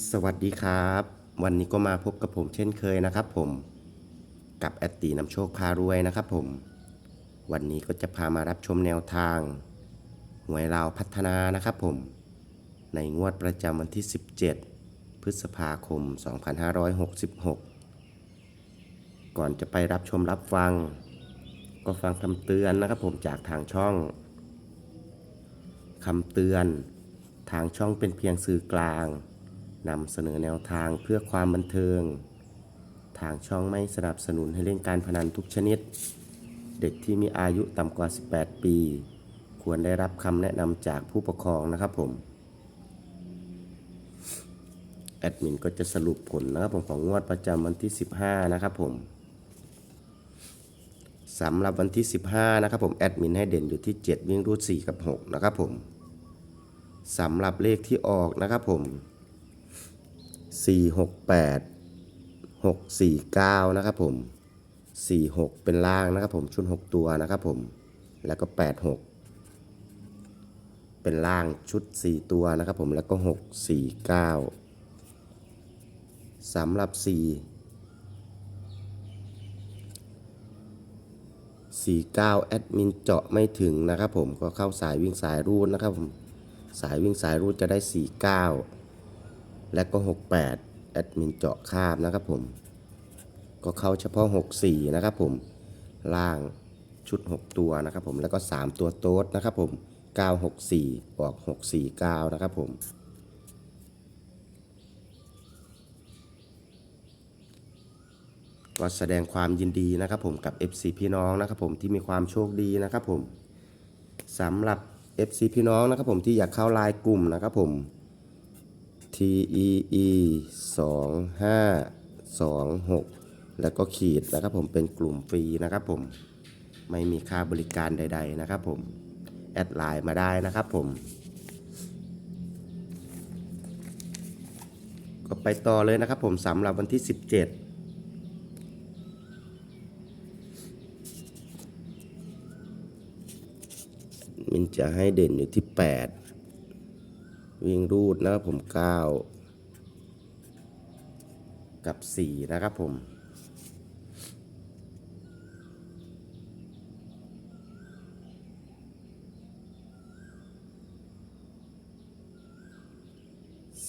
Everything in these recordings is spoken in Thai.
สวัสดีครับ วันนี้ก็มาพบกับผมเช่นเคยนะครับผมกับแอตตีนำโชคพารวยนะครับผม วันนี้ก็จะพามารับชมแนวทางหวยลาวพัฒนานะครับผม ในงวดประจำวันที่ 17 พฤษภาคม 2566 ก่อนจะไปรับชมรับฟัง ก็ฟังคำเตือนนะครับผมจากทางช่องคำเตือน ทางช่องเป็นเพียงสื่อกลาง นำเสนอแนวทางเพื่อความบันเทิง ทางช่องไม่สนับสนุนให้เล่นการพนันทุกชนิด เด็กที่มีอายุต่ำกว่า 18 ปี ควรได้รับคำแนะนำจากผู้ปกครองนะครับผมแอดมินก็จะสรุปผลนะครับผมของงวดประจำวันที่ 15 นะครับผมสำหรับวันที่ 15 นะครับผมแอดมินให้เด่นอยู่ที่ 7 วิ่งรูด 4 กับ 6 นะครับผมสำหรับเลขที่ออกนะครับผม 468 649 นะครับผม 46 เป็นล่างนะครับผมชุด 6 ตัวนะครับผม แล้วก็ 86 เป็นล่างชุด 4 ตัวนะครับผม แล้วก็ 649 สำหรับ 4 49 แอดมินเจาะไม่ถึงนะครับผม ก็เข้าสายวิ่งสายรูดนะครับผม สายวิ่งสายรูดจะได้ 49 และก็ 68 แอดมินเจาะข้ามนะครับผม ก็เข้าเฉพาะ 64 นะครับผม ล่างชุด 6 ตัวนะครับผม แล้วก็ 3 ตัวโต๊ดนะครับผม 964 ออก 649 นะครับผมก็แสดงความยินดีนะครับผมกับ FC พี่น้องนะครับผมที่มีความโชคดีนะครับผมสำหรับ FC พี่น้องนะครับผมที่อยากเข้าไลน์กลุ่มนะครับผม T E E 2 5 2 6 แล้วก็ขีดนะครับผมเป็นกลุ่มฟรีนะครับผมไม่มีค่าบริการใด ๆ นะครับผม แอดไลน์มาได้นะครับผม ก็ไปต่อเลยนะครับผมสำหรับวันที่ 17มันจะให้เด่นอยู่ที่ 8 วิ่งรูดนะครับผม9กับ4นะครับผม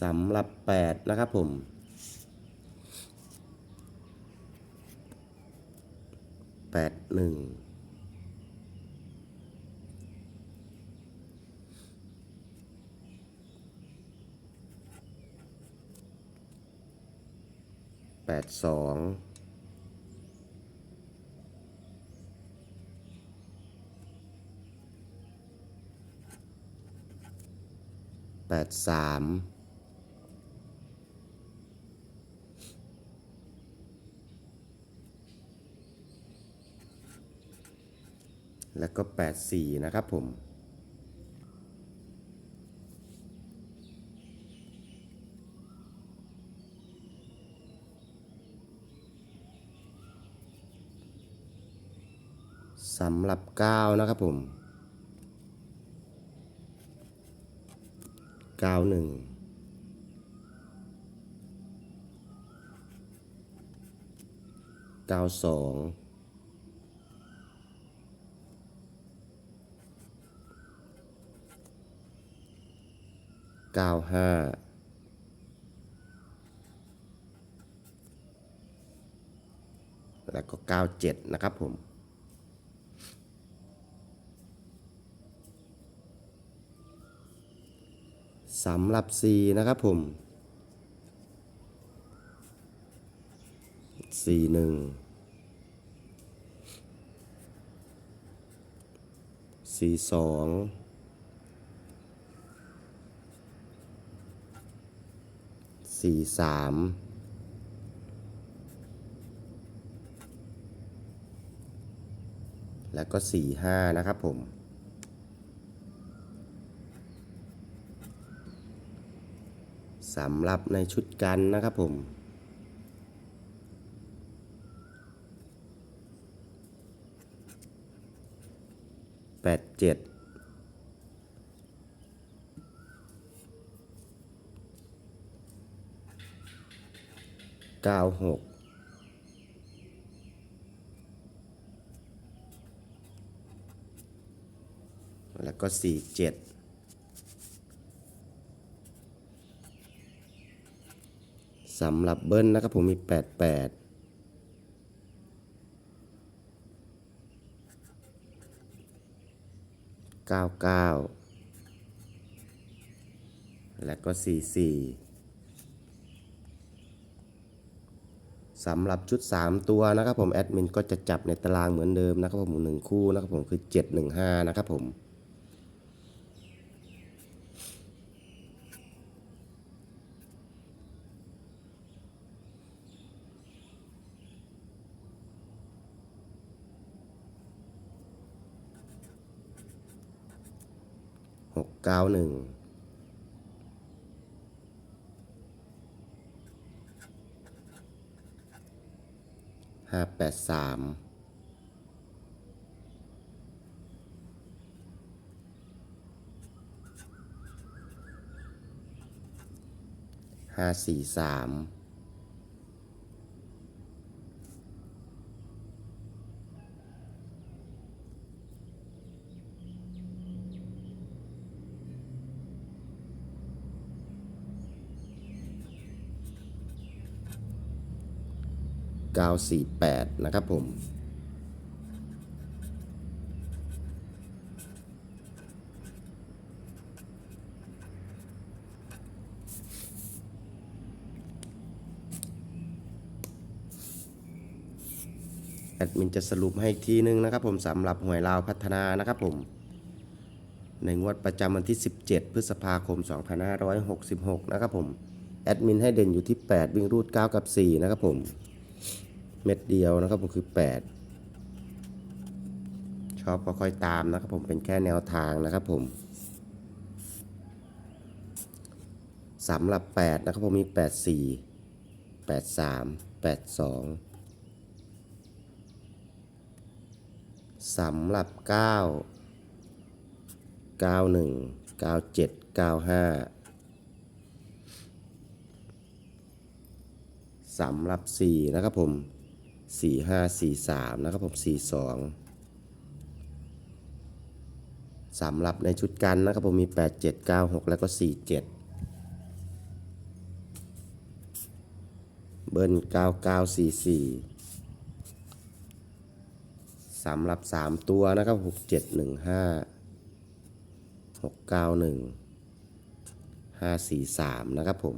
สำหรับ8นะครับผมแปดหนึ่ง แปดสองแปดสามแล้วก็แปดสี่นะครับผม สำหรับ9นะครับผม91 92 95แล้วก็97นะครับผม สำหรับ C นะครับผม C หนึ่ง C สอง C สาม แล้วก็ C ห้านะครับผม สำหรับในชุดกันนะครับผม แปดเจ็ดเก้าหกแล้วก็สี่เจ็ด สำหรับเบิ้ลนะครับผมมีแปดแปดเก้าเก้าแล้วก็สี่สี่สำหรับชุด 3 ตัวนะครับผมแอดมินก็จะจับในตารางเหมือนเดิมนะครับผมหนึ่งคู่นะครับผมคือ 715 นะครับผม หก เก้าหนึ่งห้าแปดสามห้าสี่สาม เก้าสี่แปดนะครับผม แอดมินจะสรุปให้อีกทีนึงนะครับผมสำหรับหวยลาวพัฒนานะครับผม ในงวดประจำวันที่ 17 พฤษภาคม 2566 นะครับผม แอดมินให้เด่นอยู่ที่ 8 วิ่งรูด 9 กับ 4 นะครับผม เม็ดเดียวนะครับผมคือ 8 ชอบก็ค่อยตามนะครับผมเป็นแค่แนวทางนะครับผมสำหรับ 8 นะครับผมมี 84 83 82สำหรับ 9 91 97 95สำหรับ 4 นะครับผม 45 43นะครับผม42สำหรับในชุดกันนะครับผมมี87 96แล้วก็47เบิ้ล9944สำหรับ3ตัวนะครับ6 7 1 5 6 9 1 5 4 3นะครับผม